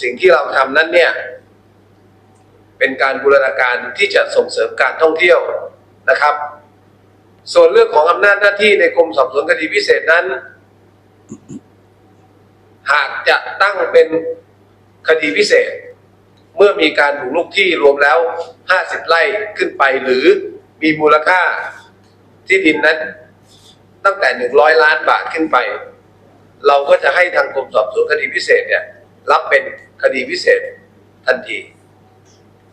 สิ่งที่เราทำนั้นเนี่ย เป็นการบูรณาการที่จะส่งเสริมการท่องเที่ยวนะครับ ส่วนเรื่องของอำนาจหน้าที่ในกรมสอบสวนคดีพิเศษนั้น หากจะตั้งเป็นคดีพิเศษ เมื่อมีการบุกรุกที่รวมแล้ว 50 ไร่ขึ้นไปหรือมีมูลค่าที่ดินนั้น ตั้งแต่ 100 ล้านบาทขึ้นไป เราก็จะให้ทางกรมสอบสวนคดีพิเศษเนี่ยรับเป็น คดีพิเศษทันที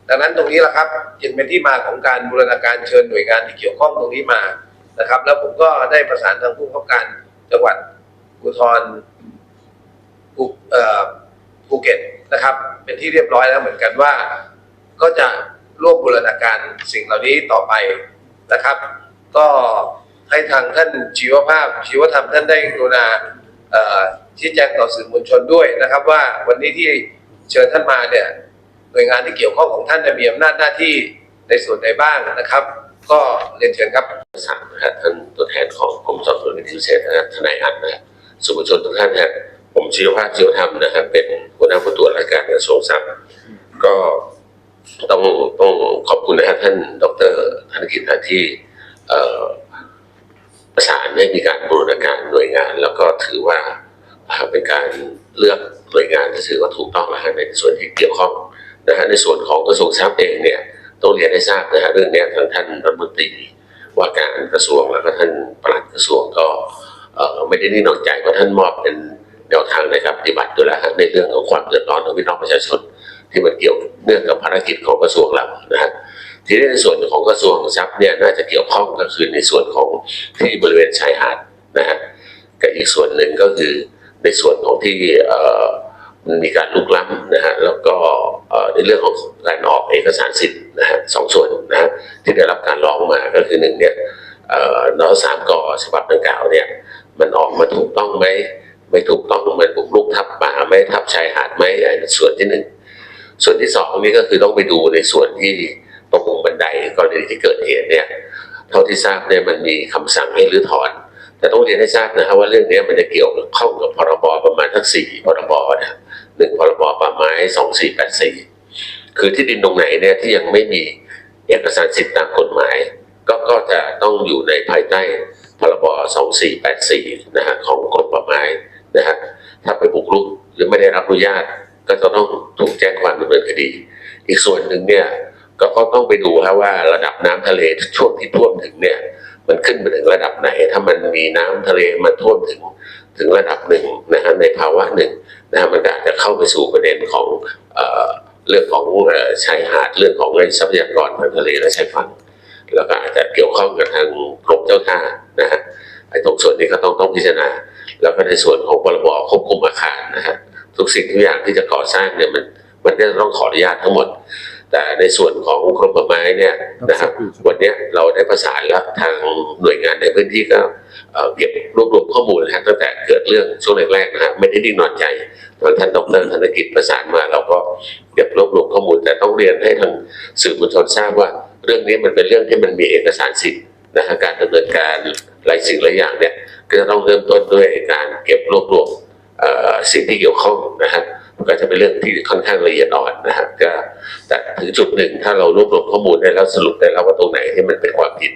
ดังนั้นตรงนี้แหละครับจึงเป็นที่มาของการบูรณาการเชิญหน่วยงานที่เกี่ยวข้องตรงนี้มานะครับ แล้วผมก็ได้ประสานทางผู้บังคับการจังหวัดภูธรภูเออภูเก็ตนะครับ เป็นที่เรียบร้อยแล้วเหมือนกันว่า ก็จะร่วมบูรณาการสิ่งเหล่านี้ต่อไปนะครับ ก็ให้ทางท่านชีวภาพชีวธรรมท่านได้กรุณาเออ ชี้แจงต่อสื่อมวลชนด้วยนะครับ ว่าวันนี้ที่เชิญท่านมาเนี่ยหน่วยงานที่เกี่ยวข้องของท่านมีอำนาจหน้าที่ในส่วนใดบ้างนะครับ ก็เรียนเชิญครับสามนะฮะท่านตัวแทนของกรมสอบสวนคดีพิเศษนะทนายอันนะฮะสุภชนทุกท่านนะผมชีวภาพชีวธรรมนะฮะเป็นหัวหน้าผู้ตรวจรายการกระทรวงทรัพย์ก็ต้องต้องขอบคุณนะฮะท่านดรธนกิจนะที่ประสานให้มีการบูรณาการหน่วยงาน แล้วก็ถือว่า เป็นการเลือกหน่วยงานที่ถือว่าถูกต้องแล้วฮะในส่วนที่เกี่ยวข้องนะฮะในส่วนของกระทรวงทรัพย์เองเนี่ยต้องเรียนให้ทราบนะฮะเรื่องนี้ทางท่านรัฐมนตรีว่าการกระทรวงแล้วก็ท่านปลัดกระทรวงก็ไม่ได้นิ่งนอนใจเพราะท่านมอบเป็นแนวทางในการปฏิบัติด้วยแล้วฮะในเรื่องของความเดือดร้อนของพี่น้องประชาชน ที่มันเกี่ยวเนื่องกับภารกิจของกระทรวงเรานะฮะทีนี้ในส่วนของกระทรวงทรัพย์เนี่ยน่าจะเกี่ยวข้องก็คือในส่วนของที่บริเวณชายหาดนะฮะกับอีกส่วนหนึ่งก็คือ ในส่วนของที่มันมีการลุกล้ำนะฮะแล้วก็ในเรื่องของการออกเอกสารสิทธิ์นะฮะสองส่วนนะฮะที่ได้รับการร้องมาก็คือหนึ่งเนี่ยเอ่อสามกฉบับดังกล่าวเนี่ยมันออกมาถูกต้องไหมไม่ถูกต้องมันบุกรุกทับป่าไหมทับชายหาดไหมส่วนที่หนึ่งส่วนที่สองนี่ก็คือต้องไปดูในส่วนที่ตรงบันไดกรณีที่เกิดเหตุเนี่ยเท่าที่ทราบเนี่ยมันมีคำสั่งให้รื้อถอน แต่ต้องเรียนให้ทราบนะครับว่าเรื่องนี้มันจะเกี่ยวข้องกับพรบประมาณทั้งสี่พรบนะหนึ่งพรบป่าไม้สองสี่แปดสี่คือที่ดินตรงไหนเนี่ยที่ยังไม่มีเอกสารสิทธิ์ตามกฎหมาย ก็ก็จะต้องอยู่ในภายใต้พรบ2484นะฮะของกรมป่าไม้นะฮะถ้าไปบุกรุกหรือไม่ได้รับอนุญาต ก็จะต้องถูกแจ้งความดำเนินคดี อีกส่วนหนึ่งเนี่ยก็ต้องไปดูฮะว่าระดับน้ำทะเลช่วงที่ท่วมถึงเนี่ย มันขึ้นไปถึงระดับไหน ถ้ามันมีน้ำทะเลมันท่วมถึงถึงระดับหนึ่งนะฮะในภาวะหนึ่งนะฮะมันอาจจะเข้าไปสู่ประเด็นของเออเรื่องของออชายหาดเรื่องของทรัพยากรทางทะเลและชายฝั่งแล้วก็อาจจะเกี่ยวข้องกับทางกรมเจ้าท่านะฮะไอ้ตรงส่วนนี้ก็ต้องต้องพิจารณา แล้วก็ในส่วนของพรบควบคุมอาคารนะฮะทุกสิ่งทุกอย่างที่จะก่อสร้างเนี่ยมันมันจะต้องขออนุญาตทั้งหมด แต่ในส่วนของกรมป่าไม้เนี่ยนะครับวันเนี้ยเราได้ประสานแล้วทางหน่วยงานในพื้นที่ก็เอ่อเก็บรวบรวมข้อมูลนะฮะตั้งแต่เกิดเรื่องช่วงแรกๆนะฮะไม่ได้นิ่งนอนใจทางท่านดรธนกิจประสานมาเราก็เก็บรวบรวมข้อมูล แต่ต้องเรียนให้ทางสื่อมวลชนทราบว่า เรื่องนี้มันเป็นเรื่องที่มันมีเอกสารสิทธิ์นะฮะการดำเนินการหลายสิ่งหลายอย่างเนี่ยก็จะต้องเริ่มต้นด้วยการเก็บรวบรวมเอ่อสิ่งที่เกี่ยวข้องนะฮะ ก็จะเป็นเรื่องที่ค่อนข้างละเอียดอ่อนนะฮะก็แต่ถึงจุดหนึ่งถ้าเรารวบรวมข้อมูลได้แล้วสรุปได้แล้วว่าตรงไหนที่มันเป็นความผิด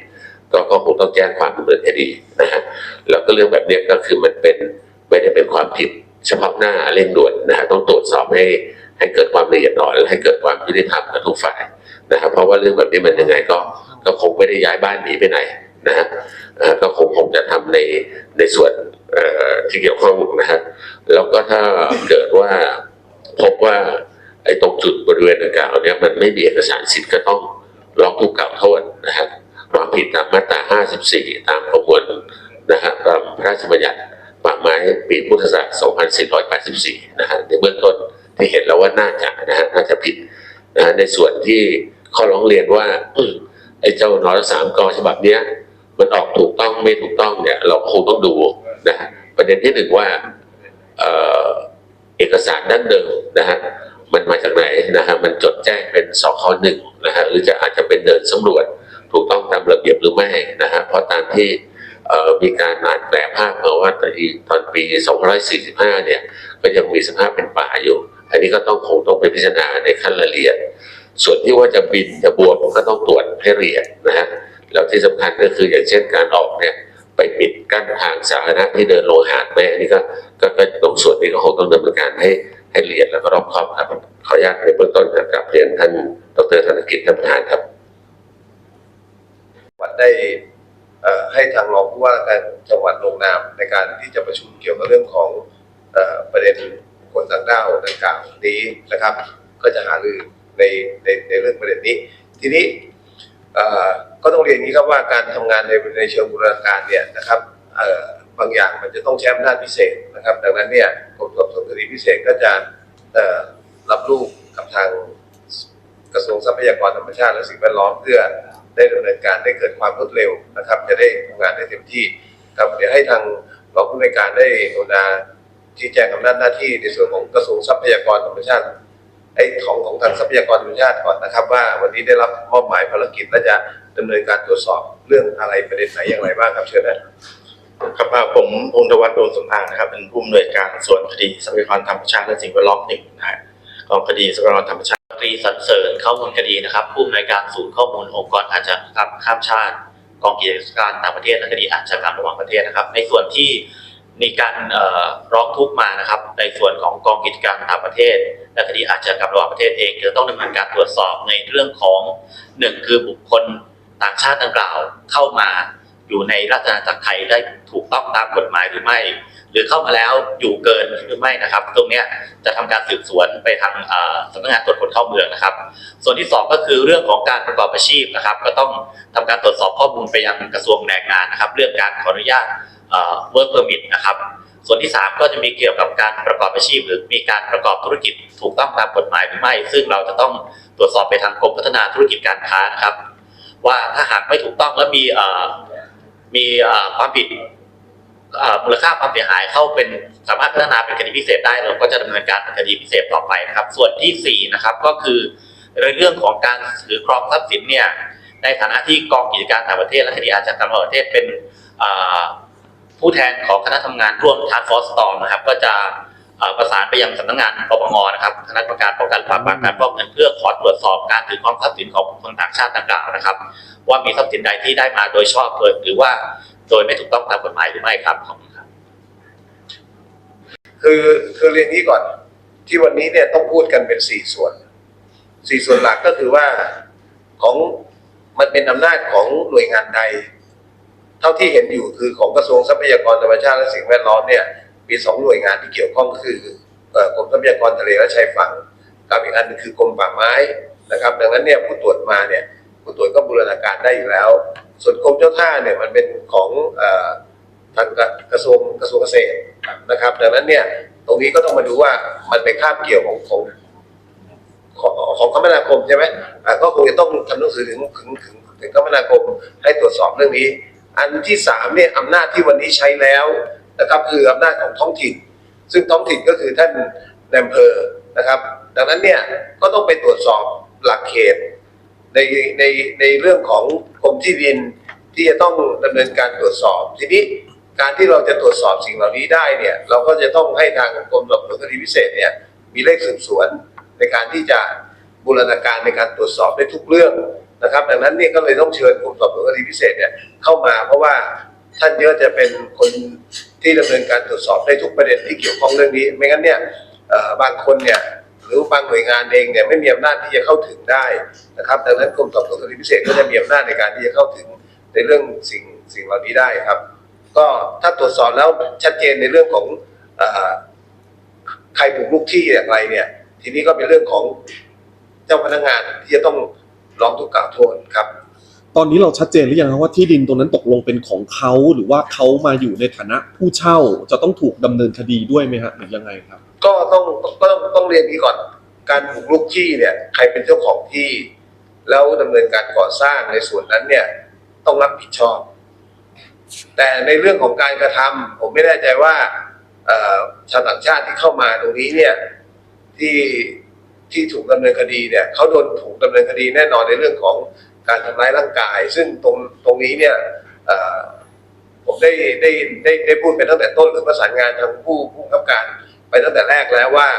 ก็ก็คงต้องแจ้งความดำเนินคดีนะฮะแล้วก็เรื่องแบบนี้ก็คือมันเป็นไม่ได้เป็นความผิดเฉพาะหน้าเร่งด่วนนะฮะต้องตรวจสอบให้ให้เกิดความละเอียดอ่อนและให้เกิดความยุติธรรมกับทุกฝ่ายนะครับเพราะว่าเรื่องแบบนี้มันยังไงก็ก็คงไม่ได้ย้ายบ้านหนีไปไหนนะฮะก็คงคงจะทำในในส่วนที่เกี่ยวข้องนะฮะแล้วก็ถ้าเกิดว่า พบว่าไอ้ตรงจุดบริเวณดังกล่าวเนี่ยมันไม่มีเอกสารสิทธิ์ก็ต้องร้องทุกข์กล่าวโทษนะฮะความผิดตามมาตรา 54 ตามประมวลนะฮะตามพระราชบัญญัติป่าไม้ปีพุทธศักราช 2484 นะฮะในเบื้องต้นที่เห็นแล้วว่าน่าจะนะฮะน่าจะผิดนะฮะในส่วนที่ข้อร้องเรียนว่าไอ้เจ้านรสามกฉบับเนี้ยมันออกถูกต้องไม่ถูกต้องเนี่ย เราคงต้องดูนะฮะประเด็นที่หนึ่งว่าเอ่อ เอกสารดั้งเดิมนะฮะมันมาจากไหนนะฮะมันจดแจ้งเป็นสคหนึ่งนะฮะหรือจะอาจจะเป็นเดินสำรวจถูกต้องตามระเบียบหรือไม่นะฮะเพราะตามที่มีการอ่านแปลภาพมาว่าตอนตอนปี 245 เนี่ย ก็ยังมีสภาพเป็นป่าอยู่ อันนี้ก็ต้องคงต้องไปพิจารณาในขั้นละเอียด ส่วนที่ว่าจะบินจะบวมก็ต้องตรวจให้ละเอียดนะฮะแล้วที่สำคัญก็คืออย่างเช่นการออกเนี่ยไปปิด กั้นทางสาธารณะที่เดินโลหาดไหมอันนี้ก็ก็ก็ตรงส่วนนี้ก็คงต้องดำเนินการให้ให้ละเอียดแล้วก็รอบคอบครับ ขออนุญาตในเบื้องต้นกับเรียนท่านดรธนกิจท่านประธานครับวัดได้เอ่อให้ทางรองผู้ว่าการจังหวัดลงนามในการที่จะประชุมเกี่ยวกับเรื่องของเอ่อประเด็นคนต่างด้าวดังกล่าวนี้นะครับ ก็จะหารือในในในเรื่องประเด็นนี้ ทีนี้เอ่อก็ต้องเรียนงนี้ครับว่าการทำงานในในเชิงบูรณาการเนี่ยนะครับ บางอย่างมันจะต้องใช้อำนาจพิเศษนะครับ ดังนั้นเนี่ยกรมสอบสวนคดีพิเศษก็จะรับลูกกับทางกระทรวงทรัพยากรธรรมชาติและสิ่งแวดล้อมเพื่อได้ดำเนินการได้เกิดความรวดเร็วนะครับ จะได้ทำงานได้เต็มที่ครับเดี๋ยวให้ทางรองผู้ในการได้กรุณาชี้แจงอำนาจหน้าที่ในส่วนของกระทรวงทรัพยากรธรรมชาติไอ้ของของทางทรัพยากรธรรมชาติก่อนนะครับ ว่าวันนี้ได้รับมอบหมายภารกิจและจะดำเนินการตรวจสอบเรื่องอะไรประเด็นไหนอย่างไรบ้างครับเชิญนะ ครับผมพงศวัฒน์ดวงสมภารนะครับ เป็นผู้อำนวยการส่วนคดีทรัพยากรธรรมชาติและสิ่งแวดล้อมหนึ่งนะฮะกองคดีทรัพยากรธรรมชาติตรีสรรเสริญข้อมูลคดีนะครับ ผู้อำนวยการศูนย์ข้อมูลองค์กรอาชญากรรมข้ามชาติ กองกิจการต่างประเทศและคดีอาชญากรรมระหว่างประเทศนะครับ ในส่วนที่มีการร้องทุกข์มานะครับ ในส่วนของกองกิจการต่างประเทศ และคดีอาชญากรรมระหว่างประเทศเองจะต้องดำเนินการตรวจสอบในเรื่องของหนึ่งคือบุคคลต่างชาติดังกล่าวเข้ามา อยู่ในราชอาณาจักรไทยได้ถูกต้องตามกฎหมายหรือไม่ หรือเข้ามาแล้วอยู่เกินหรือไม่นะครับ ตรงนี้จะทำการสืบสวนไปทางสำนักงานตรวจคนเข้าเมืองนะครับ ส่วนที่สองก็คือเรื่องของการประกอบอาชีพนะครับ ก็ต้องทำการตรวจสอบข้อมูลไปยังกระทรวงแรงงานนะครับ เรื่องการขออนุญาตเอ่อ work permit นะครับ ส่วนที่สามก็จะมีเกี่ยวกับการประกอบอาชีพ หรือมีการประกอบธุรกิจถูกต้องตามกฎหมายหรือไม่ ซึ่งเราจะต้องตรวจสอบไปทางกรมพัฒนาธุรกิจการค้านะครับ ว่าถ้าหากไม่ถูกต้องแล้วมี มีความผิดมูลค่าความเสียหายเข้าเป็นสามารถพัฒนาเป็นคดีพิเศษได้เราก็จะดำเนินการเป็นคดีพิเศษต่อไปนะครับ ส่วนที่สี่นะครับก็คือเรื่องของการถือครองทรัพย์สินเนี่ยในฐานะที่กองกิจการต่างประเทศและคดีอาชญากรรมระหว่างประเทศเป็นผู้แทนของคณะทำงานร่วมทางฟอสตอมนะครับ ก็จะ ประสานไปยังสำนักงานปปงนะครับคณะกรรมการป้องกันปราบปรามการฟอกเงินเพื่อขอตรวจสอบการถือครองทรัพย์สินของบุคคลต่างชาติดังกล่าวนะครับ ว่ามีทรัพย์สินใดที่ได้มาโดยชอบหรือว่าโดยไม่ถูกต้องตามกฎหมายหรือไม่ครับขอบคุณครับ คือคือเรียนนี้ก่อน ที่วันนี้เนี่ยต้องพูดกันเป็นสี่ส่วนสี่ส่วนหลักก็คือว่าของมันเป็นอำนาจของหน่วยงานใด เท่าที่เห็นอยู่คือของกระทรวงทรัพยากรธรรมชาติและสิ่งแวดล้อมเนี่ย มีสองหน่วยงานที่เกี่ยวข้องก็คือกรมทรัพยากรทะเลและชายฝั่งกับอีกอันหนึงคือกรมป่าไม้นะครับ ดังนั้นเนี่ยผู้ตรวจมาเนี่ยผู้ตรวจก็บูรณาการได้อยู่แล้ว ส่วนกรมเจ้าท่าเนี่ยมันเป็นของอทางกระทรวงกระทรวงเกษตรนะครับ ดังนั้นเนี่ยตรงนี้ก็ต้องมาดูว่ามันไปคาบเกี่ยวของของของคมนาคมใช่ไหมก็คงจะต้องทำหนังสือถึงถึงถึงถึงคมนาคมให้ตรวจสอบเรื่องนี้ อันที่สามเนี่ยอำนาจที่วันนี้ใช้แล้ว นะครับ คืออำนาจของท้องถิ่น ซึ่งท้องถิ่นก็คือท่านในอำเภอนะครับ ดังนั้นเนี่ยก็ต้องไปตรวจสอบหลักเขตในในในเรื่องของกรมที่ดินที่จะต้องดำเนินการตรวจสอบทีนี้การที่เราจะตรวจสอบสิ่งเหล่านี้ได้เนี่ยเราก็จะต้องให้ทางกรมสอบสวนคดีพิเศษเนี่ยมีเลขสืบสวนในการที่จะบูรณาการในการตรวจสอบได้ทุกเรื่องนะครับ ดังนั้นเนี่ยก็เลยต้องเชิญกรมสอบสวนคดีพิเศษเนี่ยเข้ามาเพราะว่า ท่านเยอะจะเป็นคนที่ดำเนินการตรวจสอบได้ทุกประเด็นที่เกี่ยวข้องเรื่องนี้ ไม่งั้นเนี่ยบางคนเนี่ยหรือบางหน่วยงานเองเนี่ยไม่มีอำนาจที่จะเข้าถึงได้นะครับดังนั้นกรมสอบสวนคดีพิเศษก็จะมีอำนาจในการที่จะเข้าถึงในเรื่องสิ่งสิ่งเหล่านี้ได้ครับ ก็ถ้าตรวจสอบแล้วชัดเจนในเรื่องของอใครบุกรุกที่อย่างไรเนี่ย ทีนี้ก็เป็นเรื่องของเจ้าพนักงานที่จะต้องร้องทุกข์กล่าวโทษครับ ตอนนี้เราชัดเจนหรือยังครับว่าที่ดินตรงนั้นตกลงเป็นของเขาหรือว่าเขามาอยู่ในฐานะผู้เช่าจะต้องถูกดำเนินคดีด้วยไหมฮะหรือยังไงครับ ก็ต้องต้องต้องเรียนนี้ก่อน การบุกรุกที่เนี่ยใครเป็นเจ้าของที่ แล้วดำเนินการก่อสร้างในส่วนนั้นเนี่ยต้องรับผิดชอบ แต่ในเรื่องของการกระทำผมไม่แน่ใจว่าเอ่อชาวต่างชาติที่เข้ามาตรงนี้เนี่ยที่ที่ถูกดำเนินคดีเนี่ยเขาโดนถูกดำเนินคดีแน่นอนในเรื่องของ การทำร้ายร่างกาย ซึ่งตรงตรงนี้เนี่ยผมได้ได้ได้ได้พูดไปตั้งแต่ต้นหรือประสานงานทางผู้ผู้กำกับการไปตั้งแต่แรกแล้วว่า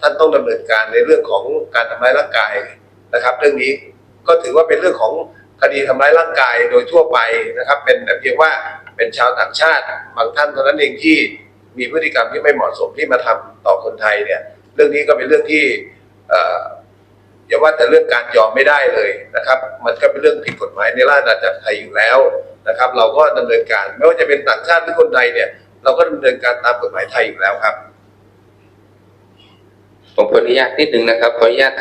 ท่านต้องดำเนินการในเรื่องของการทำร้ายร่างกายนะครับ เรื่องนี้ก็ถือว่าเป็นเรื่องของคดีทำร้ายร่างกายโดยทั่วไปนะครับ เป็นแต่เพียงว่าเป็นชาวต่างชาติบางท่านเท่านั้นเองที่มีพฤติกรรมที่ไม่เหมาะสมที่มาทำต่อคนไทยเนี่ย เรื่องนี้ก็เป็นเรื่องที่ อย่าว่าแต่เรื่องการยอมไม่ได้เลยนะครับ มันก็เป็นเรื่องผิดกฎหมายในราชอาณาจักรไทยอยู่แล้วนะครับ เราก็ดำเนินการไม่ว่าจะเป็นต่างชาติหรือคนไทยเนี่ย เราก็ดำเนินการตามกฎหมายไทยอยู่แล้วครับผมขออนุญาตนิดนึงนะครับขออนุญาต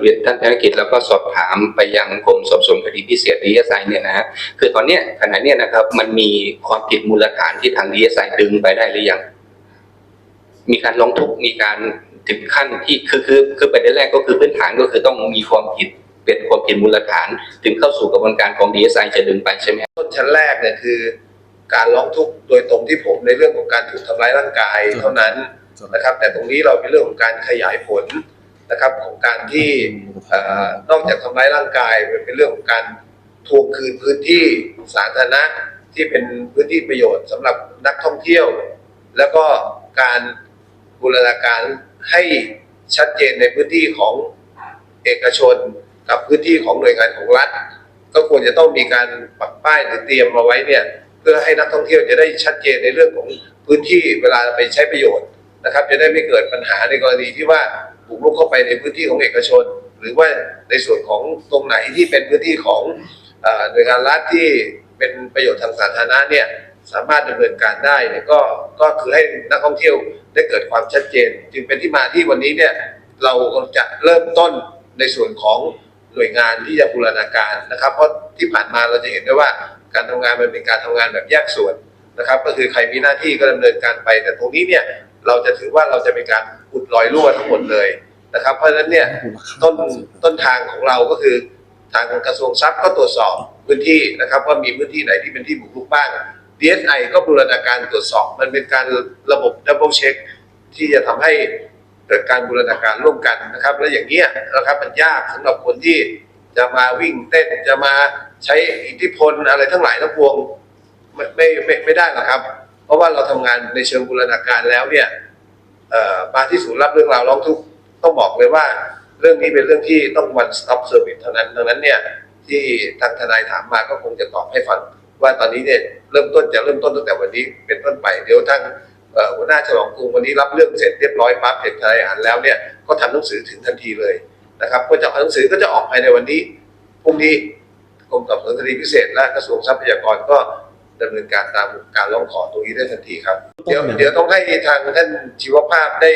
เรียนท่านธนกิจแล้วก็สอบถามไปยังกรมสอบสวนคดีพิเศษดีเอสไอเนี่ยนะฮะคือตอนเนี้ยขณะเนี้ยนะครับ มันมีความผิดมูลฐานที่ทางดีเอสไอดึงไปได้หรือยัง มีการร้องทุกมีการ ถึงขั้นที่คือคือคือประเด็นแรกก็คือพื้นฐานก็คือต้องมีความผิดเป็นความผิดมูลฐาน ถึงเข้าสู่กระบวนการของดีเอสไอจะดึงไปใช่ไหมต้นชั้นแรกเนี่ยคือ การร้องทุกข์โดยตรงที่ผมในเรื่องของการถูกทำร้ายร่างกายเท่านั้นนะครับ แต่ตรงนี้เราเป็นเรื่องของการขยายผลนะครับของการที่เอ่อนอกจากทำร้ายร่างกายมันเป็นเรื่องของการทวงคืนพื้นที่สาธารณะที่เป็นพื้นที่ประโยชน์สำหรับนักท่องเที่ยว แล้วก็การบูรณาการ ให้ชัดเจนในพื้นที่ของเอกชนกับพื้นที่ของหน่วยงานของรัฐ ก็ควรจะต้องมีการปักป้ายหรือเตรียมมาไว้เนี่ยเพื่อให้นักท่องเที่ยวจะได้ชัดเจนในเรื่องของพื้นที่เวลาไปใช้ประโยชน์นะครับ จะได้ไม่เกิดปัญหาในกรณีที่ว่าบุกรุกเข้าไปในพื้นที่ของเอกชน หรือว่าในส่วนของตรงไหนที่เป็นพื้นที่ของหน่วยงานรัฐที่เป็นประโยชน์ทางสาธารณะเนี่ย สามารถดำเนินการได้เนี่ยก็ก็คือให้นักท่องเที่ยวได้เกิดความชัดเจน จึงเป็นที่มาที่วันนี้เนี่ยเราจะเริ่มต้นในส่วนของหน่วยงานที่จะบูรณาการนะครับ เพราะที่ผ่านมาเราจะเห็นได้ว่าการทำงานมันเป็นการทำงานแบบแยกส่วนนะครับ ก็คือใครมีหน้าที่ก็ดำเนินการไป แต่ตรงนี้เนี่ยเราจะถือว่าเราจะเป็นการอุดรอยรั่วทั้งหมดเลยนะครับ เพราะฉะนั้นเนี่ยต้นต้นทางของเราก็คือทางกระทรวงทรัพย์ก็ตรวจสอบพื้นที่นะครับว่ามีพื้นที่ไหนที่เป็นที่บุกรุกบ้าง DSI ก็บูรณาการตรวจสอบ มันเป็นการระบบดับเบิลเช็คที่จะทำให้เกิดการบูรณาการร่วมกันนะครับ และอย่างเงี้ยนะครับมันยากสำหรับคนที่จะมาวิ่งเต้นจะมาใช้อิทธิพลอะไรทั้งหลายทั้งปวงไม่ไม่ไม่ไม่ได้หรอกครับ เพราะว่าเราทำงานในเชิงบูรณาการแล้วเนี่ยมาที่ศูนย์รับเรื่องราวร้องทุกข์ต้องบอกเลยว่าเรื่องนี้เป็นเรื่องที่ต้อง one stop service เท่านั้นดังนั้นเนี่ยที่ทางทนายถามมาก็คงจะตอบให้ฟัง ว่าตอนนี้เนี่ยเริ่มต้นจะเริ่มต้นตั้งแต่วันนี้เป็นต้นไปเดี๋ยวทางเอ่อหัวหน้าฉลองกรุงวันนี้รับเรื่องเสร็จเรียบร้อยปั๊บเสร็จทนายอ่านแล้วเนี่ยก็ทำหนังสือถึงทันทีเลยนะครับก็จะหนังสือก็จะออกภายในวันนี้พรุ่งนี้กรมสอบสวนคดีพิเศษ และกระทรวงทรัพยากรก็ดำเนินการตามการร้องขอตรงนี้ได้ทันทีครับ เดี๋ยวเดี๋ยวต้องให้ทางท่านชีวภาพได้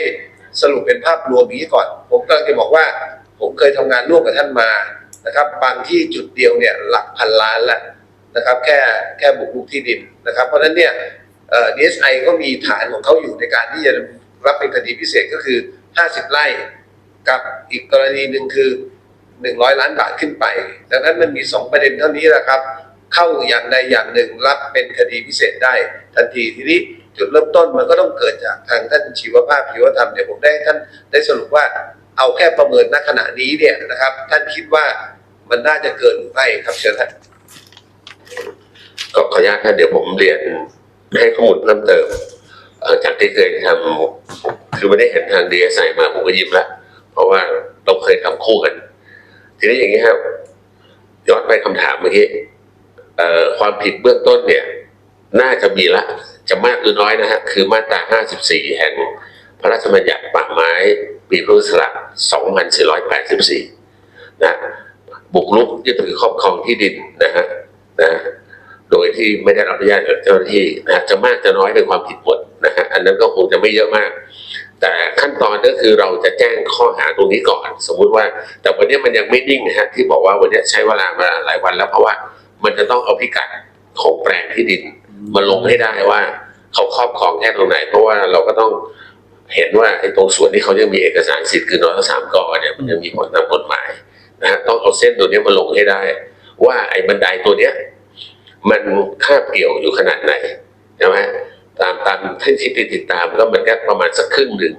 สรุปเป็นภาพรวมอย่างนี้ก่อน ผมกำลังจะบอกว่า ผมเคยทำงานร่วมกับท่านมานะครับ บางที่จุดเดียวเนี่ยหลักพันล้านแล้ว นะครับ แค่แค่บุกรุกที่ดินนะครับ เพราะฉะนั้นเนี่ยเอ่อ DSI ก็มีฐานของเขาอยู่ในการที่จะรับเป็นคดีพิเศษก็คือ 50 ไร่กับอีกกรณีหนึ่งคือ 100 ล้านบาทขึ้นไป ดังนั้นมันมี 2 ประเด็นเท่านี้แหละครับ เข้าอย่างใดอย่างหนึ่งรับเป็นคดีพิเศษได้ ทันทีทีนี้จุดเริ่มต้นมันก็ต้องเกิดจากทางท่านชีวภาพชีวธรรมเดี๋ยวผมได้ท่านได้สรุปว่าเอาแค่ประเมินณขณะนี้เนี่ยนะครับ ท่านคิดว่ามันน่าจะเกินหรือไม่ครับเชิญท่าน ก็ขออนุญาตครับเดี๋ยวผมเรียนให้ข้อมูลเพิ่มเติมจากที่เคยทำคือไม่ได้เห็นทางดีเอสไอมาผมก็ยิ้มละเพราะว่าเราเคยทำคู่กัน ทีนี้อย่างนี้ครับย้อนไปคำถามเมื่อกี้ความผิดเบื้องต้นเนี่ย น่าจะมีละ จะมากหรือน้อยนะฮะ คือมาตรา 54 แห่งพระราชบัญญัติป่าไม้ปีพุทธศักราช 2484 นะบุกรุกยึดถือครอบครองที่ดินนะฮะ นะโดยที่ไม่ได้รับอนุญาตจากเจ้าหน้าที่นะจะมากจะน้อยเป็นความผิดหมดนะฮะอันนั้นก็คงจะไม่เยอะมาก แต่ขั้นตอนก็คือเราจะแจ้งข้อหาตรงนี้ก่อน สมมุติว่า แต่วันนี้มันยังไม่นิ่งนะฮะที่บอกว่าวันนี้ใช้เวลามาหลายวันแล้วเพราะว่ามันจะต้องเอาพิกัดของแปลงที่ดินมาลงให้ได้ว่าเขาครอบครองแค่ตรงไหน เพราะว่าเราก็ต้องเห็นว่าไอ้ตรงส่วนที่เขายังมีเอกสารสิทธิ์คือนอสามกอเนี่ยมันยังมีผลตามกฎหมายนะฮะต้องเอาเส้นตัวนี้มาลงให้ได้ ว่าไอ้บันไดตัวเนี้ย มันคาบเกี่ยวอยู่ขนาดไหนใช่ไหมตามตามที่ที่ติดตามก็มันก็ประมาณสักครึ่งหนึ่ง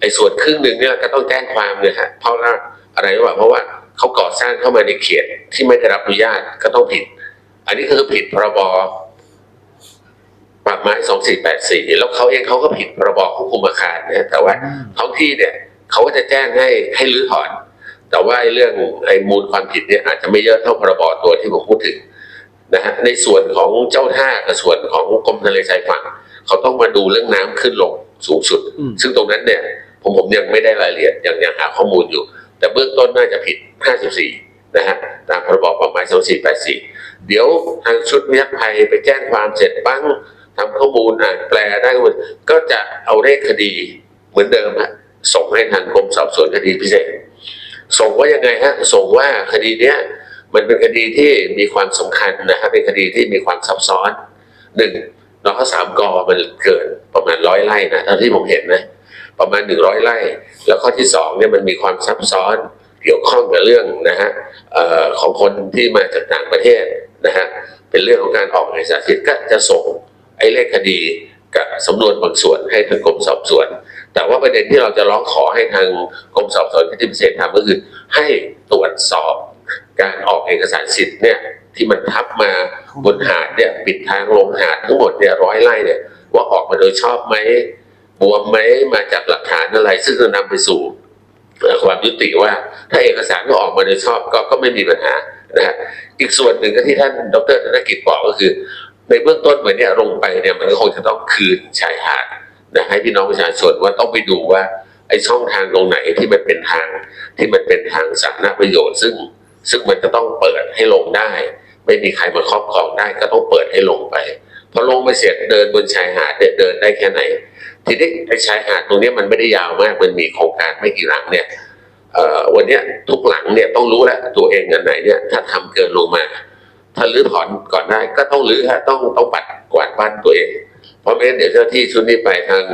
ไอ้ส่วนครึ่งหนึ่งเนี่ยก็ต้องแจ้งความเลยฮะเพราะว่าอะไรวะเพราะว่าเขาก่อสร้างเข้ามาในเขตที่ไม่ได้รับอนุญาตก็ต้องผิด อันนี้คือผิดพรบป่าไม้2484แล้วเขาเองเขาก็ผิดพรบควบคุมอาคารนะแต่ว่าท้องที่เนี่ยเขาก็จะแจ้งให้ให้รื้อถอน แต่ว่าไอ้เรื่องไอ้มูลความผิดเนี่ยอาจจะไม่เยอะเท่าพรบตัวที่ผมพูดถึงนะฮะในส่วนของเจ้าท่ากับส่วนของกรมทะเลชายฝั่งเขาต้องมาดูเรื่องน้ำขึ้นลงสูงสุดอืมซึ่งตรงนั้นเนี่ย ผมผมยังไม่ได้รายละเอียดยังยังหาข้อมูลอยู่ แต่เบื้องต้นน่าจะผิด 54 นะฮะตามพรบป่าไม้2484 เดี๋ยวทางชุดวิทยภัยไปแจ้งความเสร็จบ้างทำข้อมูลอ่านแปลได้หมดก็จะเอาเลขคดีเหมือนเดิมฮะส่งให้ทางกรมสอบสวนคดีพิเศษ ส่งว่ายังไงฮะส่งว่าคดีเนี้ยมันเป็นคดีที่มีความสำคัญนะฮะเป็นคดีที่มีความซับซ้อนหนึ่งนข้อสามกอมันเกินประมาณร้อยไร่นะเท่าที่ผมเห็นนะประมาณหนึ่งร้อยไร่ แล้วข้อที่สองเนี่ยมันมีความซับซ้อนเกี่ยวข้องกับเรื่องนะฮะออของคนที่มาจากต่างประเทศนะฮะเป็นเรื่องของการออกเอกสารสิทธิ์ก็จะส่งไอ้เลขคดีกับสำนวนบางส่วนให้ทางกรมสอบสวน แต่ว่าประเด็นที่เราจะร้องขอให้ทางกรมสอบสวนคดีพิเศษทำก็คือ ให้ตรวจสอบการออกเอกสารสิทธิ์เนี่ยที่มันทับมาบนหาดเนี่ยปิดทางลงหาดทั้งหมดเนี่ยร้อยไร่เนี่ยว่าออกมาโดยชอบไหมบวมไหมมาจากหลักฐานอะไร ซึ่งจะนำไปสู่ความยุติว่าถ้าเอกสารก็ออกมาโดยชอบก็ก็ไม่มีปัญหานะฮะอีกส่วนหนึ่งก็ที่ท่านดรธนกิจบอกก็คือ ในเบื้องต้นวันเนี้ยลงไปเนี่ยมันก็คงจะต้องคืนชายหาด นะให้พี่น้องประชาชนว่าต้องไปดูว่าไอ้ช่องทางตรงไหนที่มันเป็นทางที่มันเป็นทางสาธารณประโยชน์ซึ่ง ซึ่งมันจะต้องเปิดให้ลงได้ ไม่มีใครมาครอบครองได้ก็ต้องเปิดให้ลงไปพอลงไปเสร็จเดินบนชายหาดเนี่ยเดินได้แค่ไหน ทีนี้ไอ้ชายหาดตรงนี้มันไม่ได้ยาวมากมันมีโครงการไม่กี่หลังเนี่ยวันนี้ทุกหลังเนี่ยต้องรู้แล้วตัวเองอันไหนเนี่ยถ้าทำเกินลงมา ถ้ารื้อถอนก่อนได้ก็ต้องรื้อฮะต้องต้องปัดกวาดบ้านตัวเอง เพราะไม่งั้นเดี๋ยวเจ้าที่ชุดนี้ไปทาง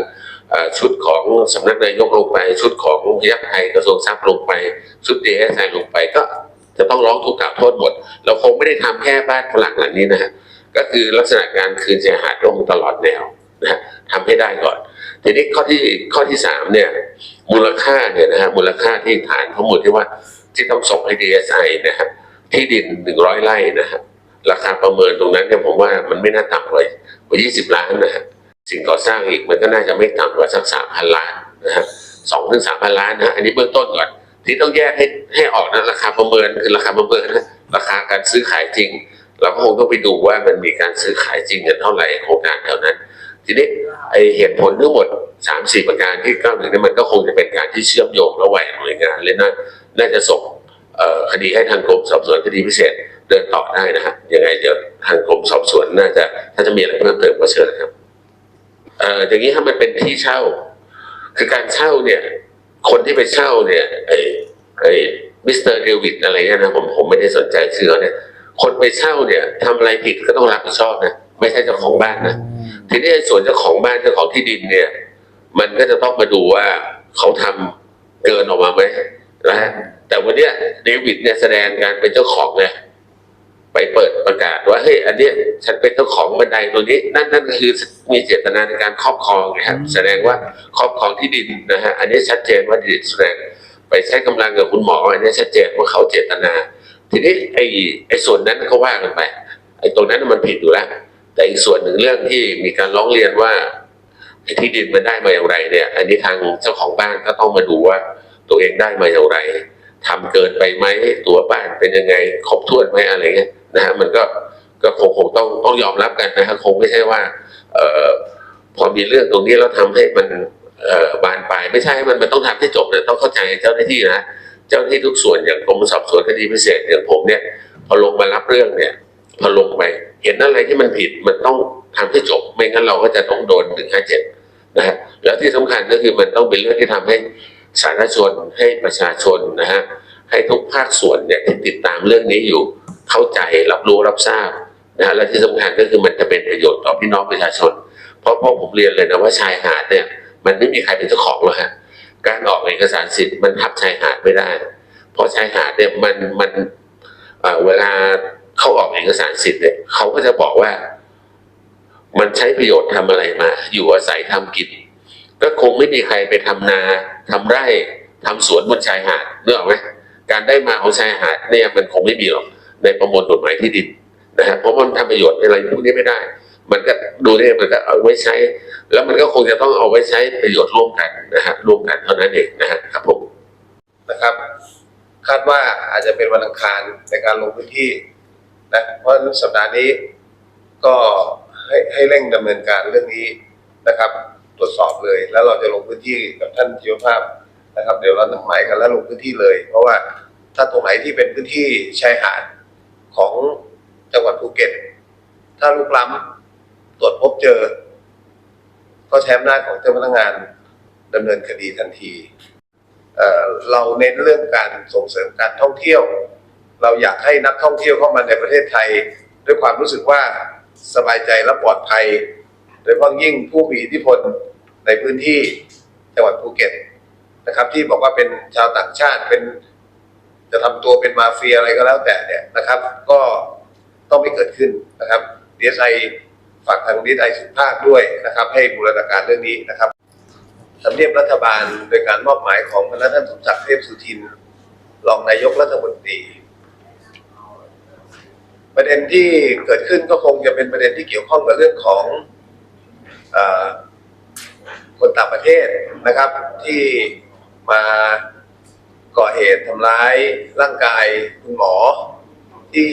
ชุดของสำนักนายกลงไป ชุดของพยัคฆ์ไทยกระทรวงทรัพย์ลงไป ชุดดีเอสไอลงไปก็จะต้องร้องทุกข์กล่าวโทษหมด เราคงไม่ได้ทำแค่บ้านฝรั่งหลังนี้นะฮะก็คือลักษณะการคืนชายหาดลงตลอดแนวนะฮะทำให้ได้ก่อนทีนี้ข้อที่ข้อที่สามเนี่ยมูลค่าเนี่ยนะฮะมูลค่าที่ฐานข้อมูลที่ว่าที่ต้องส่งให้ DSI นะครับที่ดินหนึ่งร้อยไร่นะฮะราคาประเมินตรงนั้นเนี่ยผมว่ามันไม่น่าต่ำกว่า กว่ายี่สิบล้านนะฮะสิ่งก่อสร้างอีกมันก็น่าจะไม่ต่ำกว่าสักสามพันล้านนะฮะสองถึงสามพันล้านนะฮะอันนี้เบื้องต้นก่อนที่ต้องแยกให้ให้ออกนะราคาประเมินคือราคาประเมินนะราคาการซื้อขายจริง เราก็คงต้องไปดูว่ามันมีการซื้อขายจริงกันเท่าไหร่โครงการแถวนั้น ทีนี้ไอเหตุผลทั้งหมดสามสี่ประการที่กล่าวถึงนี่มันก็คงจะเป็นการที่เชื่อมโยงระหว่างหน่วยงานเลยนะน่าจะส่งคดีให้ทางกรมสอบสวนคดีพิเศษ เดินต่อได้นะฮะยังไงเดี๋ยวทางกรมสอบสวนน่าจะถ้าจะมีอะไรเพิ่มเติมก็เชิญนะครับเอ่ออย่างนี้ถ้ามันเป็นที่เช่า คือการเช่าเนี่ย คนที่ไปเช่าเนี่ยไอไอมิสเตอร์เดวิดอะไรเงี้ยนะผมผมไม่ได้สนใจชื่อเนี่ย คนไปเช่าเนี่ยทำอะไรผิดก็ต้องรับผิดชอบนะไม่ใช่เจ้าของบ้านนะทีนี้ส่วนเจ้าของบ้านเจ้าของที่ดินเนี่ย มันก็จะต้องมาดูว่าเขาทำเกินออกมาไหมนะฮะแต่วันเนี้ยเดวิดเนี่ยแสดงการเป็นเจ้าของเนี่ย ไปเปิดประกาศว่าเฮ้ยอันเนี้ยฉันเป็นเจ้าของบันไดตัวนี้ นั่นนั่นก็คือมีเจตนาในการครอบครองนะครับแสดงว่าครอบครองที่ดินนะฮะอันนี้ชัดเจนว่าดิดแสดงไปใช้กำลังกับคุณหมออันนี้ชัดเจนว่าเขาเจตนา ทีนี้ไอ้ไอ้ส่วนนั้นเขาว่ากันไปไอ้ตรงนั้นมันผิดอยู่แล้วแต่อีกส่วนหนึ่งเรื่องที่มีการร้องเรียนว่าไอ้ที่ดินมันได้มาอย่างไรเนี่ย อันนี้ทางเจ้าของบ้านก็ต้องมาดูว่าตัวเองได้มาอย่างไรทำเกินไปไหมตัวบ้านเป็นยังไงครบถ้วนไหมอะไรเงี้ย นะฮะมันก็ก็คงคงต้องต้องยอมรับกันนะฮะคงไม่ใช่ว่า เอ่อพอมีเรื่องตรงนี้แล้วทำให้มันเอ่อบานปลายไม่ใช่มันมันต้องทำให้จบเนี่ยต้องเข้าใจเจ้าหน้าที่นะเจ้าหน้าที่ทุกส่วนอย่างกรมสอบสวนคดีพิเศษอย่างผมเนี่ยพอลงมารับเรื่องเนี่ยพอลงไปเห็นอะไรที่มันผิดมันต้องทำให้จบ ไม่งั้นเราก็จะต้องโดนหนึ่งห้าเจ็ดนะฮะแล้วที่สำคัญก็คือมันต้องเป็นเรื่องที่ทำให้สาธารณชนให้ประชาชนนะฮะให้ทุกภาคส่วนเนี่ยที่ติดตามเรื่องนี้อยู่ เข้าใจรับรู้รับทราบนะฮะและที่สำคัญก็คือมันจะเป็นประโยชน์ต่อพี่น้องประชาชน เพราะพราะผมเรียนเลยนะว่าชายหาดเนี่ยมันไม่มีใครเป็นเจ้าของหรอกฮะการออกเอกสารสิทธิ์มันทับชายหาดไม่ได้ เพราะชายหาดเนี่ยมันมันเอ่อเวลาเขาออกเอกสารสิทธิ์เนี่ยเขาก็จะบอกว่า มันใช้ประโยชน์ทำอะไรมา อยู่อาศัยทำกิน ก็คงไม่มีใครไปทำนาทำไร่ทำสวนบนชายหาดเนื้ออกไหมการได้มาของชายหาดเนี่ยมันคงไม่มีหรอก ในประมวลกฎหมายที่ดินนะฮะเพราะมันทำประโยชน์อะไรพวกนี้ไม่ได้ มันก็ดูเนี่ยมันก็เอาไว้ใช้ แล้วมันก็คงจะต้องเอาไว้ใช้ประโยชน์ร่วมกันนะฮะร่วมกันเท่านั้นเองนะฮะครับผมนะครับ คาดว่าอาจจะเป็นวันอังคารในการลงพื้นที่นะเพราะสัปดาห์นี้ก็ให้ให้เร่งดำเนินการเรื่องนี้นะครับ ตรวจสอบเลย แล้วเราจะลงพื้นที่กับท่านชีวภาพนะครับ เดี๋ยวเรานำหมายกันแล้วลงพื้นที่เลย เพราะว่าถ้าตรงไหนที่เป็นพื้นที่ชายหาด ของจังหวัดภูเก็ต ถ้าลุกล้ำตรวจพบเจอ ก็ใช้อำนาจของเจ้าพนักงานดำเนินคดีทันทีเเราเน้นเรื่องการส่งเสริมการท่องเที่ยว เราอยากให้นักท่องเที่ยวเข้ามาในประเทศไทย ด้วยความรู้สึกว่าสบายใจและปลอดภัย โดยเฉพาะยิ่งผู้มีอิทธิพลในพื้นที่จังหวัดภูเก็ตนะครับ ที่บอกว่าเป็นชาวต่างชาติเป็น จะทำตัวเป็นมาเฟียอะไรก็แล้วแต่เนี่ยนะครับ ก็ต้องไม่เกิดขึ้นนะครับดีไอฝากทางดีไอสุภาพด้วยนะครับ ให้บูรณาการเรื่องนี้นะครับทำเนียบรัฐบาลโดยการมอบหมายของพระท่านสมศักดิ์เทพสุทินรองนายกรัฐมนตรีประเด็นที่เกิดขึ้นก็คงจะเป็นประเด็นที่เกี่ยวข้องกับเรื่องของอคนต่างประเทศนะครับที่มา ก่อเหตุทำร้ายร่างกายคุณหมอ ที่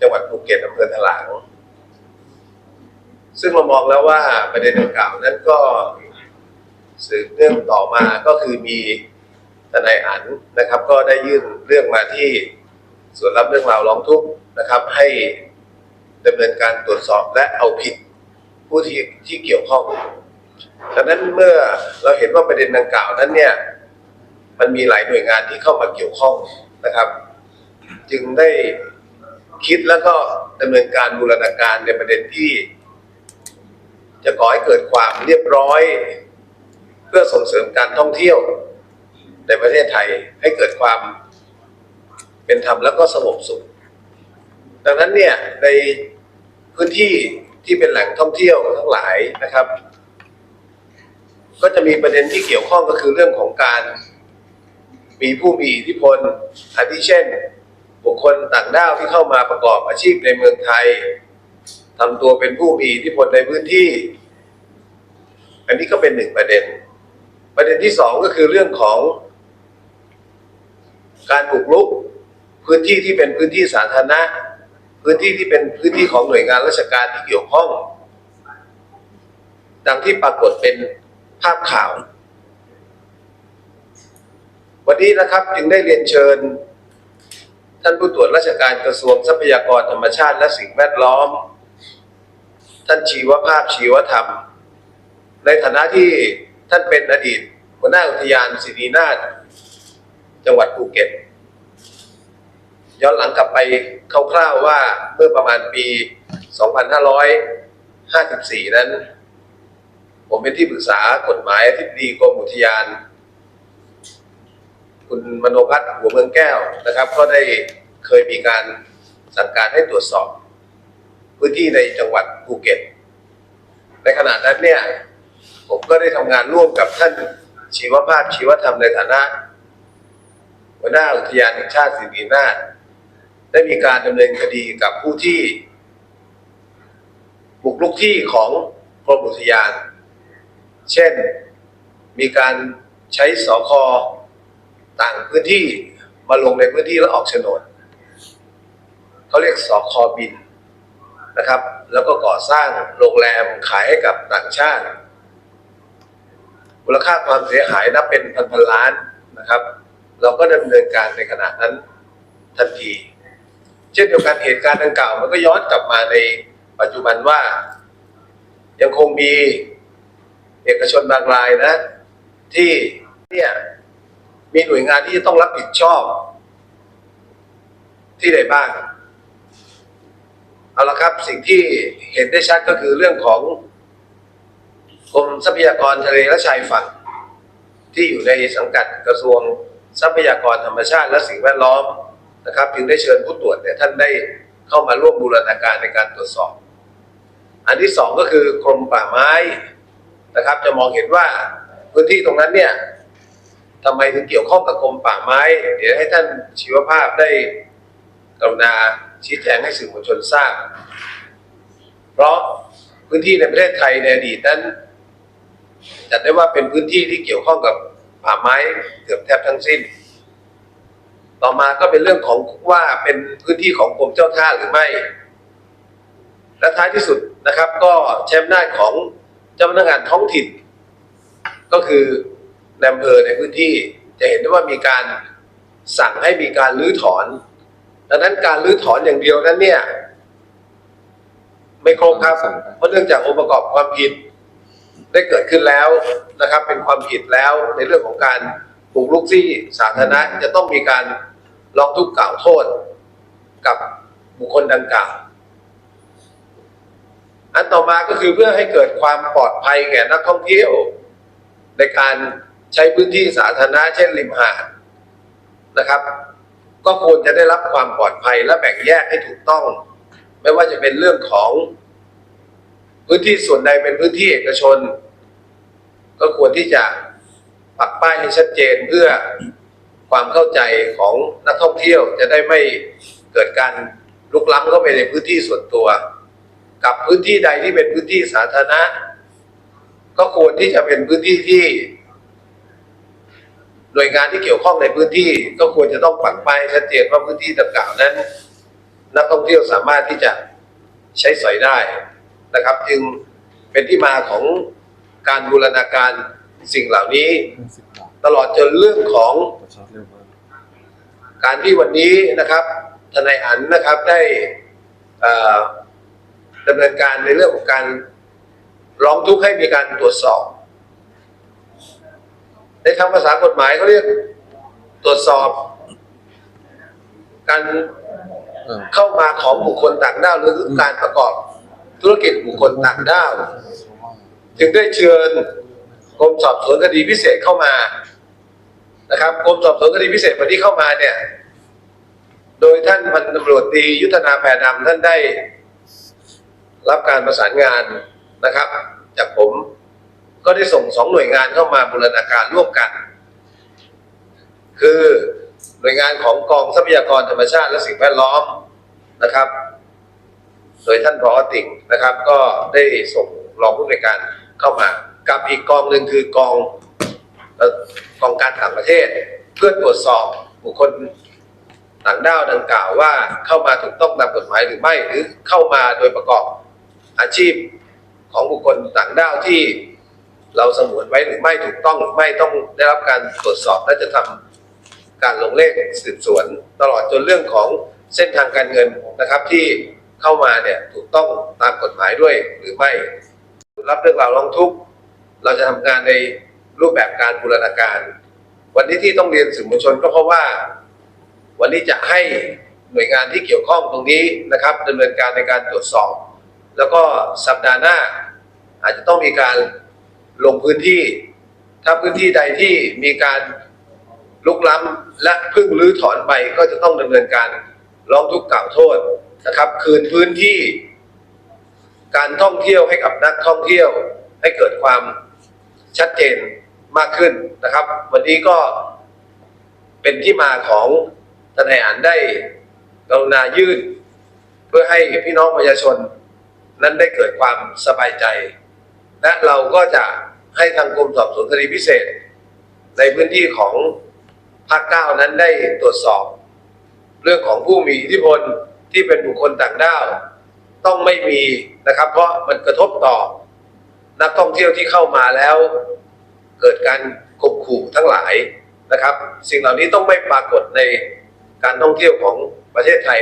จังหวัดภูเก็ตอำเภอถลาง ซึ่งเรามองแล้วว่าประเด็นดังกล่าวนั้นก็สืบเนื่องต่อมาก็คือมีทนายอันนะครับ ก็ได้ยื่นเรื่องมาที่ส่วนรับเรื่องราวร้องทุกข์นะครับ ให้ดำเนินการตรวจสอบและเอาผิดผู้ที่ที่เกี่ยวข้องดังนั้นเมื่อเราเห็นว่าประเด็นดังกล่าวนั้นเนี่ย มันมีหลายหน่วยงานที่เข้ามาเกี่ยวข้องนะครับ จึงได้คิดแล้วก็ดำเนินการบูรณาการในประเด็นที่ จะก่อให้เกิดความเรียบร้อย เพื่อส่งเสริมการท่องเที่ยวในประเทศไทยให้เกิดความเป็นธรรมแล้วก็สงบสุข ดังนั้นเนี่ยในพื้นที่ที่เป็นแหล่งท่องเที่ยวทั้งหลายนะครับ ก็จะมีประเด็นที่เกี่ยวข้องก็คือเรื่องของการ มีผู้มีอิทธิพลอาทิเช่น บุคคลต่างด้าวที่เข้ามาประกอบอาชีพในเมืองไทยทำตัวเป็นผู้มีอิทธิพลในพื้นที่ อันนี้ก็เป็นหนึ่งประเด็น ประเด็นที่สองก็คือเรื่องของ การบุกรุกพื้นที่ที่เป็นพื้นที่สาธารณะ พื้นที่ที่เป็นพื้นที่ของหน่วยงานราชการที่เกี่ยวข้อง ดังที่ปรากฏเป็นภาพข่าว วันนี้นะครับจึงได้เรียนเชิญ ท่านผู้ตรวจราชการกระทรวงทรัพยากรธรรมชาติและสิ่งแวดล้อม ท่านชีวภาพชีวธรรม ในฐานะที่ท่านเป็นอดีตหัวหน้าอุทยานศิรินาถจังหวัดภูเก็ต ย้อนหลังกลับไปคร่าวๆว่าเมื่อประมาณปี 2554 นั้น ผมเป็นที่ปรึกษากฎหมายอธิบดีกรมอุทยาน คุณมโนพัฒน์หัวเมืองแก้วนะครับ ก็ได้เคยมีการสั่งการให้ตรวจสอบ พื้นที่ในจังหวัดภูเก็ต ในขณะนั้นเนี่ย ผมก็ได้ทำงานร่วมกับท่านชีวภาพชีวธรรมในฐานะหัวหน้าอุทยานแห่งชาติสิรินาถได้มีการดำเนินคดีกับผู้ที่บุกรุกที่ของกรมอุทยาน เช่น มีการใช้สอคอ ต่างพื้นที่มาลงในพื้นที่แล้วออกโฉนดเขาเรียกสอคอบินนะครับ แล้วก็ก่อสร้างโรงแรมขายให้กับต่างชาติมูลค่าความเสียหายนับเป็นพันพันล้านนะครับ เราก็ดำเนินการในขณะนั้นทันที เช่นเดียวกันเหตุการณ์ดังกล่าวมันก็ย้อนกลับมาในปัจจุบันว่า ยังคงมีเอกชนบางรายนะ ที่เนี่ย มีหน่วยงานที่จะต้องรับผิดชอบ ที่ใดบ้างเอาละครับสิ่งที่เห็นได้ชัดก็คือเรื่องของกรมทรัพยากรทะเลและชายฝั่ง ที่อยู่ในสังกัดกระทรวงทรัพยากรธรรมชาติและสิ่งแวดล้อมนะครับ จึงได้เชิญผู้ตรวจเนี่ยท่านได้เข้ามาร่วมบูรณาการในการตรวจสอบ อันที่สองก็คือกรมป่าไม้นะครับ จะมองเห็นว่าพื้นที่ตรงนั้นเนี่ย ทำไมถึงเกี่ยวข้องกับกรมป่าไม้ เดี๋ยวให้ท่านชีวภาพได้กรุณาชี้แจงให้สื่อมวลชนทราบ เพราะพื้นที่ในประเทศไทยในอดีตนั้นจัดได้ว่าเป็นพื้นที่ที่เกี่ยวข้องกับป่าไม้เกือบแทบทั้งสิ้น ต่อมาก็เป็นเรื่องของว่าเป็นพื้นที่ของกรมเจ้าท่าหรือไม่ และท้ายที่สุดนะครับ ก็ใช้อำนาจของเจ้าพนักงานท้องถิ่น ก็คือ ในอำเภอในพื้นที่จะเห็นได้ว่ามีการสั่งให้มีการรื้อถอนดังนั้นการรื้อถอนอย่างเดียวนั้นเนี่ย ไม่ครบครับเพราะเนื่องจากองค์ประกอบความผิด ได้เกิดขึ้นแล้วนะครับ เป็นความผิดแล้วในเรื่องของการปลูกลุกที่สาธารณะจะต้องมีการร้องทุกข์กล่าวโทษกับบุคคลดังกล่าวอันต่อมาก็คือเพื่อให้เกิดความปลอดภัยแก่นักท่องเที่ยว ในการ ใช้พื้นที่สาธารณะเช่นริมหาดนะครับ ก็ควรจะได้รับความปลอดภัยและแบ่งแยกให้ถูกต้อง ไม่ว่าจะเป็นเรื่องของพื้นที่ส่วนใดเป็นพื้นที่เอกชน ก็ควรที่จะปักป้ายให้ชัดเจนเพื่อความเข้าใจของนักท่องเที่ยวจะได้ไม่เกิดการลุกล้ำเข้าไปในพื้นที่ส่วนตัว กับพื้นที่ใดที่เป็นพื้นที่สาธารณะ ก็ควรที่จะเป็นพื้นที่ที่ หน่วยงานที่เกี่ยวข้องในพื้นที่ก็ควรจะต้องปักป้ายชัดเจนว่าพื้นที่ดังกล่าวนั้น นักท่องเที่ยวสามารถที่จะใช้สอยได้นะครับ จึงเป็นที่มาของการบูรณาการสิ่งเหล่านี้ ตลอดจนเรื่องของการที่วันนี้นะครับทนายอันนะครับได้ดำเนินการในเรื่องของการร้องทุกข์ให้มีการตรวจสอบ ในทางภาษากฎหมายเขาเรียกตรวจสอบ การเข้ามาของบุคคลต่างด้าวหรือการประกอบธุรกิจบุคคลต่างด้าว จึงได้เชิญกรมสอบสวนคดีพิเศษเข้ามานะครับกรมสอบสวนคดีพิเศษวันที่เข้ามาเนี่ย โดยท่านพันตำรวจตรียุทธนาแพรดำท่านได้รับการประสานงานนะครับ จากผม ก็ได้ส่งสองหน่วยงานเข้ามาบูรณาการร่วมกัน คือหน่วยงานของกองทรัพยากรธรรมชาติและสิ่งแวดล้อมนะครับ โดยท่านพอติ่งนะครับ ก็ได้ส่งรองผู้ในการเข้ามา กับอีกกองหนึ่งคือกองกองการต่างประเทศ เพื่อตรวจสอบบุคคลต่างด้าวดังกล่าวว่าเข้ามาถูกต้องตามกฎหมายหรือไม่หรือเข้ามาโดยประกอบอาชีพของบุคคลต่างด้าวที่ เราสงวนไว้หรือไม่ถูกต้องหรือไม่ต้องได้รับการตรวจสอบและจะทำการลงเลขสืบสวน ตลอดจนเรื่องของเส้นทางการเงินนะครับที่เข้ามาเนี่ยถูกต้องตามกฎหมายด้วยหรือไม่ รับเรื่องราวร้องทุกข์เราจะทำงานในรูปแบบการบูรณาการ วันนี้ที่ต้องเรียนสื่อมวลชนก็เพราะว่า วันนี้จะให้หน่วยงานที่เกี่ยวข้องตรงนี้นะครับดำเนินการในการตรวจสอบ แล้วก็สัปดาห์หน้า อาจจะต้องมีการ ลงพื้นที่ ถ้าพื้นที่ใดที่มีการลุกล้ำและเพิ่งรื้อถอนไปก็จะต้องดำเนินการร้องทุกข์กล่าวโทษนะครับ คืนพื้นที่ การท่องเที่ยวให้กับนักท่องเที่ยวให้เกิดความชัดเจนมากขึ้นนะครับ วันนี้ก็เป็นที่มาของทนายอ่านได้กรุณายื่น เพื่อให้พี่น้องประชาชน นั้นได้เกิดความสบายใจ และเราก็จะให้ทางกรมสอบสวนคดีพิเศษ ในพื้นที่ของภาคเก้านั้นได้ตรวจสอบ เรื่องของผู้มีอิทธิพลที่เป็นบุคคลต่างด้าวต้องไม่มีนะครับ เพราะมันกระทบต่อ นักท่องเที่ยวที่เข้ามาแล้ว เกิดการข่มขู่ทั้งหลายนะครับ สิ่งเหล่านี้ต้องไม่ปรากฏในการท่องเที่ยวของประเทศไทย